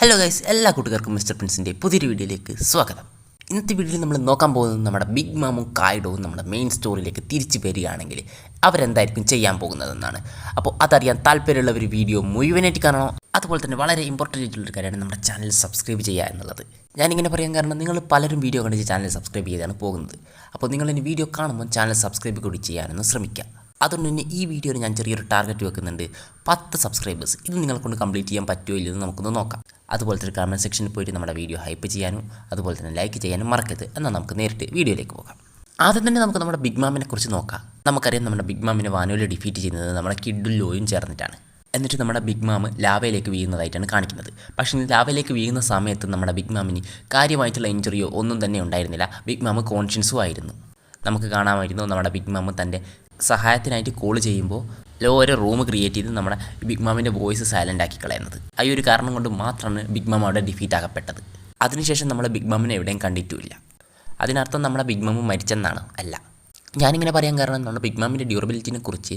Hello guys എല്ലാ കൂട്ടുകാർക്കും mister പ്രിൻസിന്റെ പുതിയൊരു വീഡിയോയിലേക്ക് സ്വാഗതം. ഇന്നത്തെ വീഡിയോയിൽ നമ്മൾ നോക്കാൻ പോകുന്നത് നമ്മുടെ ബിഗ് മാമും കായിഡവും നമ്മുടെ മെയിൻ സ്റ്റോറിയിലേക്ക് തിരിച്ചു വരികയാണെങ്കിൽ അവരെന്തായിരിക്കും ചെയ്യാൻ പോകുന്നതെന്നാണ്. അപ്പോൾ അതറിയാൻ താല്പര്യമുള്ള ഒരു വീഡിയോ മുഴുവനായിട്ട് കാണണോ. അതുപോലെ തന്നെ വളരെ ഇമ്പോർട്ടന്റ് ആയിട്ടുള്ളൊരു കാര്യമാണ് നമ്മുടെ ചാനൽ സബ്സ്ക്രൈബ് ചെയ്യുക എന്നുള്ളത്. ഞാനിങ്ങനെ പറയാൻ കാരണം നിങ്ങൾ പലരും വീഡിയോ കണ്ടിട്ട് ചാനൽ സബ്സ്ക്രൈബ് ചെയ്താണ് പോകുന്നത്. അപ്പോൾ നിങ്ങൾ ഇനി വീഡിയോ കാണുമ്പോൾ ചാനൽ സബ്സ്ക്രൈബ് കൂടി ചെയ്യാനൊന്ന് ശ്രമിക്കുക. അതുകൊണ്ട് തന്നെ ഈ വീഡിയോയിൽ ഞാൻ ചെറിയൊരു ടാർഗറ്റ് വെക്കുന്നുണ്ട്. പത്ത് സബ്സ്ക്രൈബേഴ്സ് ഇത് നിങ്ങളെ കൊണ്ട് കംപ്ലീറ്റ് ചെയ്യാൻ പറ്റുമോ ഇല്ലെന്ന് നമുക്കൊന്ന് നോക്കാം. അതുപോലെ തന്നെ കമന്റ് സെക്ഷനിൽ പോയിട്ട് നമ്മുടെ വീഡിയോ ഹൈപ്പ് ചെയ്യാനും അതുപോലെ തന്നെ ലൈക്ക് ചെയ്യാനും മറക്കരുത്. എന്നാൽ നമുക്ക് നേരിട്ട് വീഡിയോയിലേക്ക് പോകാം. ആദ്യം തന്നെ നമുക്ക് നമ്മുടെ ബിഗ് മാമിനെ കുറിച്ച് നോക്കാം. നമുക്കറിയാം നമ്മുടെ ബിഗ് മാമിനെ വാനോലി ഡിഫീറ്റ് ചെയ്യുന്നത് നമ്മുടെ കിഡും ലോയും ചേർന്നിട്ടാണ്. എന്നിട്ട് നമ്മുടെ ബിഗ് മാം ലാവയിലേക്ക് വീഴുന്നതായിട്ടാണ് കാണിക്കുന്നത്. പക്ഷേ ലാവയിലേക്ക് വീഴുന്ന സമയത്ത് നമ്മുടെ ബിഗ് മാമിന് കാര്യമായിട്ടുള്ള ഇഞ്ചുറിയോ ഒന്നും തന്നെ ഉണ്ടായിരുന്നില്ല. ബിഗ് മാം കോൺഷ്യൻസും ആയിരുന്നു. നമുക്ക് കാണാമായിരുന്നു നമ്മുടെ ബിഗ് മാം തന്റെ സഹായത്തിനായിട്ട് കോൾ ചെയ്യുമ്പോൾ ലോ ഒരു റൂം ക്രിയേറ്റ് ചെയ്ത് നമ്മുടെ ബിഗ് മാമിന്റെ വോയിസ് സൈലന്റ് ആക്കി കളയുന്നത്. ആ ഒരു കാരണം കൊണ്ട് മാത്രമാണ് ബിഗ് മാം അവിടെ ഡിഫീറ്റ് ആകപ്പെട്ടത് അതിനുശേഷം നമ്മൾ ബിഗ് മാമിനെ എവിടെയും കണ്ടിട്ടുമില്ല. അതിനർത്ഥം നമ്മുടെ ബിഗ് മാമ് മരിച്ചെന്നാണ് അല്ല. ഞാനിങ്ങനെ പറയാൻ കാരണം നമ്മുടെ ബിഗ് മാമിന്റെ ഡ്യൂറബിലിറ്റിനെ കുറിച്ച്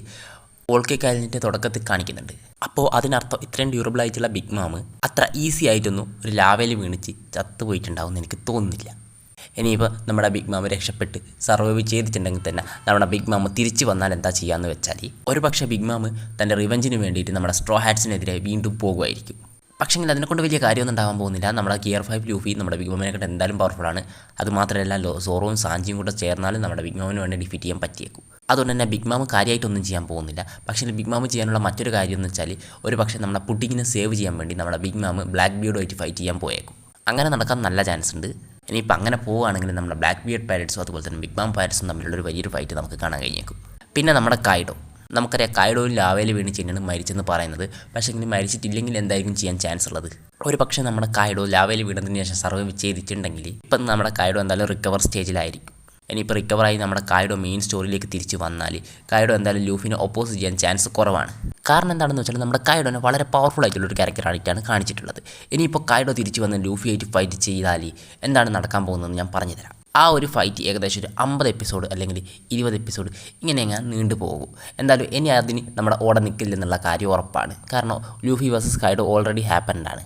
ഓൾക്കെ കാലിന്റെ തുടക്കത്തിൽ കാണിക്കുന്നുണ്ട്. അപ്പോൾ അതിനർത്ഥം ഇത്രയും ഡ്യൂറബിൾ ആയിട്ടുള്ള ബിഗ് മാമ് അത്ര ഈസി ആയിട്ടൊന്നും ഒരു ലാവയിൽ വീണിച്ച് ചത്തുപോയിട്ടുണ്ടാവും എന്ന് എനിക്ക് തോന്നുന്നില്ല. ഇനിയിപ്പോൾ നമ്മുടെ ബിഗ് മാമ രക്ഷപ്പെട്ട് സർവൈവ് ചെയ്തിട്ടുണ്ടെങ്കിൽ തന്നെ നമ്മുടെ ബിഗ് മാമ തിരിച്ചു വന്നാൽ എന്താ ചെയ്യാന്ന് വെച്ചാൽ ഒരു പക്ഷേ ബിഗ് മാമ തന്റെ റിവഞ്ചിന് വേണ്ടിയിട്ട് നമ്മുടെ സ്ട്രോ ഹാറ്റ്സിനെതിരെ വീണ്ടും പോകുമായിരിക്കും. പക്ഷേങ്കിൽ അതിനെക്കൊണ്ട് വലിയ കാര്യമൊന്നും ഉണ്ടാകാൻ പോകുന്നില്ല. നമ്മുടെ ഗിയർ ഫൈവ് ലൂഫി നമ്മുടെ ബിഗ് മാമിനെക്കാട്ട് എന്തായാലും പവർഫുള്ളാണ് അത് മാത്രമല്ല സോറോവും സാഞ്ചിയും കൂടെ ചേർന്നാലും നമ്മുടെ ബിഗ് മാമിന് വേണ്ടി ഡിഫീറ്റ് ചെയ്യാൻ പറ്റിയേക്കും. അതുകൊണ്ട് തന്നെ ബിഗ് മാമ് കാര്യമായിട്ടൊന്നും ചെയ്യാൻ പോകുന്നില്ല. പക്ഷേ ബിഗ് മാമ് ചെയ്യാനുള്ള മറ്റൊരു കാര്യം എന്ന് വെച്ചാൽ ഒരു പക്ഷേ നമ്മുടെ പുഡിങ്ങിനെ സേവ് ചെയ്യാൻ വേണ്ടി നമ്മുടെ ബിഗ് മാമ് ബ്ലാക്ക് ബീഡുമായിട്ട് ഫൈറ്റ് ചെയ്യാൻ പോയേക്കും. അങ്ങനെ നടക്കാൻ നല്ല ചാൻസ് ഉണ്ട്. ഇനിയിപ്പോൾ അങ്ങനെ പോവുകയാണെങ്കിൽ നമ്മുടെ ബ്ലാക്ക് ബിയർഡ് പാരറ്റ്സും അതുപോലെ തന്നെ ബിഗ് ബാം പാരറ്റ്സും തമ്മിലുള്ളൊരു വലിയൊരു ഫൈറ്റ് നമുക്ക് കാണാൻ കഴിഞ്ഞേക്കും. പിന്നെ നമ്മുടെ കായിഡോ നമുക്കറിയാം കായിഡോയിൽ ലാവേൽ വീണ് ചെന്നാണ് മരിച്ചെന്ന് പറയുന്നത്. പക്ഷേ ഇനി മരിച്ചിട്ടില്ലെങ്കിൽ എന്തായിരിക്കും ചെയ്യാൻ ചാൻസ് ഉള്ളത്? ഒരു പക്ഷേ നമ്മുടെ കായിഡോ ലാവേൽ വീണതിന് ശേഷം സർവൈവ് ചെയ്തിട്ടുണ്ടെങ്കിൽ ഇപ്പം നമ്മുടെ കായിഡോ എന്തായാലും റിക്കവർ സ്റ്റേജിലായിരിക്കും ഇനിയിപ്പോൾ റിക്കവറായി നമ്മുടെ കായിഡോ മെയിൻ സ്റ്റോറിയിലേക്ക് തിരിച്ച് വന്നാൽ കായിഡോ എന്തായാലും ലൂഫിനെ ഒപ്പോസ് ചെയ്യാൻ ചാൻസ് കുറവാണ്. കാരണം എന്താണെന്ന് വെച്ചാൽ നമ്മുടെ കായിഡോനെ വളരെ പവർഫുൾ ആയിട്ടുള്ള ഒരു ക്യാരക്ടറായിട്ടാണ് കാണിച്ചിട്ടുള്ളത്. ഇനിയിപ്പോൾ കായിഡോ തിരിച്ച് വന്ന് ലൂഫിയായിട്ട് ഫൈറ്റ് ചെയ്താൽ എന്താണ് നടക്കാൻ പോകുന്നതെന്ന് ഞാൻ പറഞ്ഞുതരാം ആ ഒരു ഫൈറ്റ് ഏകദേശം ഒരു അമ്പത് എപ്പിസോഡ് അല്ലെങ്കിൽ ഇരുപത് എപ്പിസോഡ് ഇങ്ങനെ ഞാൻ നീണ്ടു പോകും. എന്തായാലും ഇനി അതിന് നമ്മുടെ ഓടെ നിൽക്കില്ലെന്നുള്ള കാര്യം ഉറപ്പാണ്. കാരണം ലൂഫി വേഴ്സസ് കായിഡോ ഓൾറെഡി ഹാപ്പൻഡാണ്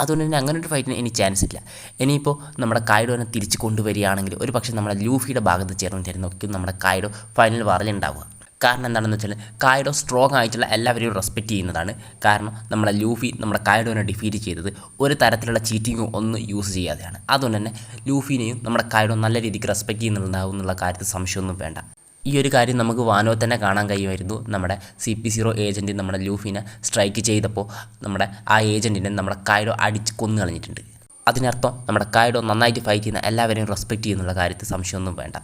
അതുകൊണ്ട് തന്നെ അങ്ങനെ ഒരു ഫൈറ്റിന് ഇനി ചാൻസ് ഇല്ല. ഇനിയിപ്പോൾ നമ്മുടെ കായിഡോനെ തിരിച്ച് കൊണ്ടുവരികയാണെങ്കിൽ ഒരു പക്ഷേ നമ്മുടെ ലൂഫിയുടെ ഭാഗത്ത് ചേർന്ന് ചേർന്നിട്ടായിരുന്നൊക്കെ നമ്മുടെ കായിഡോ ഫൈനൽ വാറിലുണ്ടാവുക കാരണം എന്താണെന്ന് വെച്ചാൽ കായിഡോ സ്ട്രോങ് ആയിട്ടുള്ള എല്ലാവരെയും റെസ്പെക്റ്റ് ചെയ്യുന്നതാണ്. കാരണം നമ്മുടെ ലൂഫി നമ്മുടെ കായിഡോനെ ഡിഫീറ്റ് ചെയ്തത് ഒരു തരത്തിലുള്ള ചീറ്റിങ്ങും ഒന്നും യൂസ് ചെയ്യാതെയാണ്. അതുകൊണ്ട് തന്നെ ലൂഫിനെയും നമ്മുടെ കായിഡോ നല്ല രീതിക്ക് റെസ്പെക്റ്റ് ചെയ്യുന്നുണ്ടാവും എന്നുള്ള കാര്യത്തിൽ സംശയമൊന്നും വേണ്ട. ഈ ഒരു കാര്യം നമുക്ക് വാനോ തന്നെ കാണാൻ കഴിയുമായിരുന്നു. നമ്മുടെ സി പി സീറോ ഏജന്റ് നമ്മുടെ ലൂഫിനെ സ്ട്രൈക്ക് ചെയ്തപ്പോൾ നമ്മുടെ ആ ഏജന്റിനെ നമ്മുടെ കായലോ അടിച്ച് കൊന്നു കളഞ്ഞിട്ടുണ്ട്. അതിനർത്ഥം നമ്മുടെ കായഡോ നന്നായിട്ട് ഫൈറ്റ് ചെയ്യുന്ന എല്ലാവരെയും റെസ്പെക്റ്റ് ചെയ്യുന്നുള്ള കാര്യത്തിൽ സംശയമൊന്നും വേണ്ട.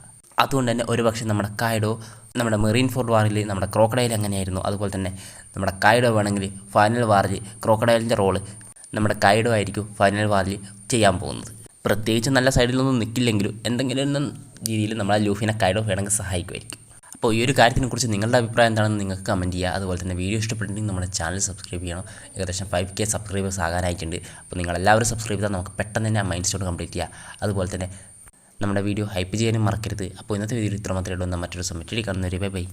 അതുകൊണ്ട് തന്നെ ഒരുപക്ഷെ നമ്മുടെ കായഡോ നമ്മുടെ മെറീൻ ഫോർഡ് വാറിൽ നമ്മുടെ ക്രോക്കഡൈൽ എങ്ങനെയായിരുന്നു? അതുപോലെ തന്നെ നമ്മുടെ കായഡോ വേണമെങ്കിൽ ഫൈനൽ വാറിൽ ക്രോക്കഡൈലിന്റെ റോൾ നമ്മുടെ കായഡോ ആയിരിക്കും ഫൈനൽ വാറിൽ ചെയ്യാൻ പോകുന്നത്. പ്രത്യേകിച്ച് നല്ല സൈഡിലൊന്നും നിൽക്കില്ലെങ്കിലും എന്തെങ്കിലും രീതിയിൽ നമ്മൾ ആ ലൂഫിനെ കൈഡ് ഓഫ് ചെയ്യണമെങ്കിൽ സഹായിക്കുമായിരിക്കും. അപ്പോൾ ഈ ഒരു കാര്യത്തിനെ കുറിച്ച് നിങ്ങളുടെ അഭിപ്രായം എന്താണെന്ന് നിങ്ങൾക്ക് കമന്റ് ചെയ്യുക. അതുപോലെ തന്നെ വീഡിയോ ഇഷ്ടപ്പെട്ടിട്ടുണ്ടെങ്കിൽ നമ്മുടെ ചാനൽ സബ്സ്ക്രൈബ് ചെയ്യണം. ഏകദേശം ഫൈവ് കെ സബ്സ്ക്രൈബേഴ്സ് ആകാനായിട്ടുണ്ട്. അപ്പോൾ നിങ്ങളെല്ലാവരും സബ്സ്ക്രൈബ് ചെയ്താൽ നമുക്ക് പെട്ടെന്ന് തന്നെ ആ മൈൻഡ് സ്റ്റോൺ കംപ്ലീറ്റ് ചെയ്യുക അതുപോലെ തന്നെ നമ്മുടെ വീഡിയോ ഹൈപ്പ് ചെയ്യാനും മറക്കരുത്. അപ്പോൾ ഇന്നത്തെ വീഡിയോ ഇത്ര മാത്രമേ ഉള്ളൂ. എന്നാൽ മറ്റൊരു സമയത്ത് കാണുന്നവരെ ബൈ ബൈ